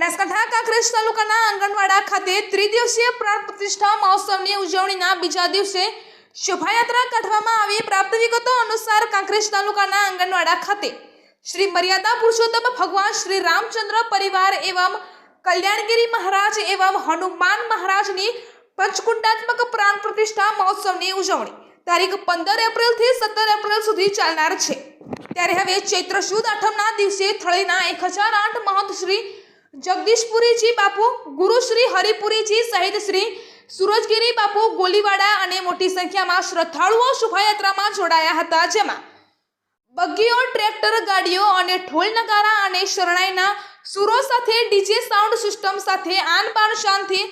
બનાસકાંઠા કાંકરેજ તાલુકાના આંગણવાડા ખાતે ત્રિદિવસીય પ્રાણ પ્રતિષ્ઠા મહોત્સવની ઉજવણીના બીજા દિવસે શોભાયાત્રા કાઢવામાં આવી. પ્રાપ્ત વિગતો અનુસાર કાંકરેજ તાલુકાના આંગણવાડા ખાતે શ્રી મર્યાદા પુરુષોત્તમ ભગવાન શ્રી રામચંદ્ર પરિવાર એવમ કલ્યાણગીરી મહારાજ એવમ હનુમાન મહારાજની પંચકુંડાત્મક પ્રાણ પ્રતિષ્ઠા મહોત્સવની ઉજવણી. તારીખ પંદર એપ્રિલથી સત્તર એપ્રિલ સુધી ચાલનાર છે. ત્યારે હવે ચૈત્ર સુદ આઠમના દિવસે થળીના એક હજાર આઠ મહંત શ્રી જગદીશપુરીજી બાપુ, ગુરુ શ્રી હરિપુરીજી સહિત શ્રી સુરજગીરી બાપુ ગોલીવાડા અને મોટી સંખ્યામાં શ્રદ્ધાળુઓ શોભાયાત્રામાં જોડાયા હતા. જેમાં બગ્ગીઓ, ટ્રેક્ટર, ગાડીઓ અને ઢોલ નગારા અને શરણાઈના સુરો સાથે, ડીજે સાઉન્ડ સિસ્ટમ સાથે આન બાન શાનથી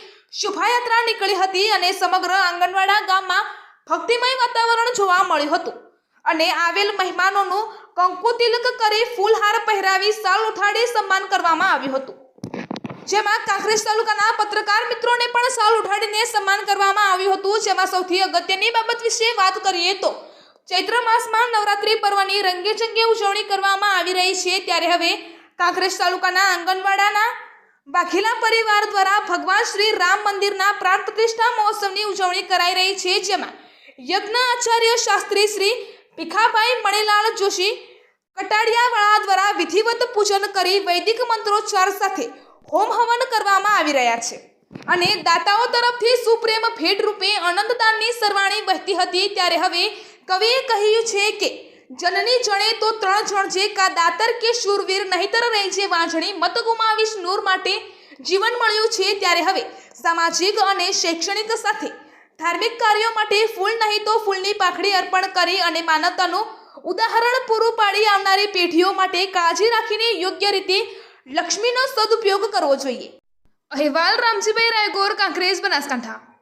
શોભાયાત્રા નીકળી હતી અને સમગ્ર આંગણવાડા ગામમાં ભક્તિમય વાતાવરણ જોવા મળ્યું હતું. અને આવેલ મહેમાનોનું કંકુ તિલક કરી ફૂલહાર પહેરાવી સાલ ઉઠાડી સન્માન કરવામાં આવ્યું હતું. જેમાં કાંકરેજ તાલુકાના પત્રકાર મિત્રોને પણ સાલ ઉઠાડીને સન્માન કરવામાં આવ્યું હતું. જેમાં સૌથી અગત્યની બાબત વિશે વાત કરીએ તો, ચૈત્ર માસમાં નવરાત્રી પર્વની રંગેચંગે ઉજવણી કરવામાં આવી રહી છે. ત્યારે હવે કાંકરેજ તાલુકાના આંગણવાડાના વાઘેલા પરિવાર દ્વારા ભગવાન શ્રી રામ મંદિરના પ્રાણ પ્રતિષ્ઠા મહોત્સવની ઉજવણી કરાઈ રહી છે. જેમાં યજ્ઞ આચાર્ય શાસ્ત્રી શ્રી ભીખાભાઈ મણિલાલ જોશી કટાડિયાવાળા દ્વારા વિધિવત પૂજન કરી વૈદિક મંત્રોચ્ચાર સાથે હોમ હવન કરવામાં આવી રહ્યા છે. અને દાતાઓ તરફથી સુપ્રેમ ભેટ રૂપે અનંતદાનની સરવાણી વહેતી હતી ત્યારે હવે કવિએ કહ્યું છે કે, જનની જણે તો ત્રણ જણ જે કા દાતર કે શૂરવીર નહીતર રહેજે વાંઝણી મત ગુમાવીશ નૂર માટે જીવન મળ્યું છે ત્યારે હવે સામાજિક અને શૈક્ષણિક સાથે ધાર્મિક કાર્યો માટે ફૂલ નહીં તો ફૂલની પાખડી અર્પણ કરી અને માનવતાનું ઉદાહરણ પૂરું પાડી આવનારી પેઢીઓ માટે કાળજી રાખીને યોગ્ય રીતે લક્ષ્મીનો સદુપયોગ કરવો જોઈએ. અહેવાલ રામજીભાઈ રાયગોર કાંકરેજ બનાસકાંઠા.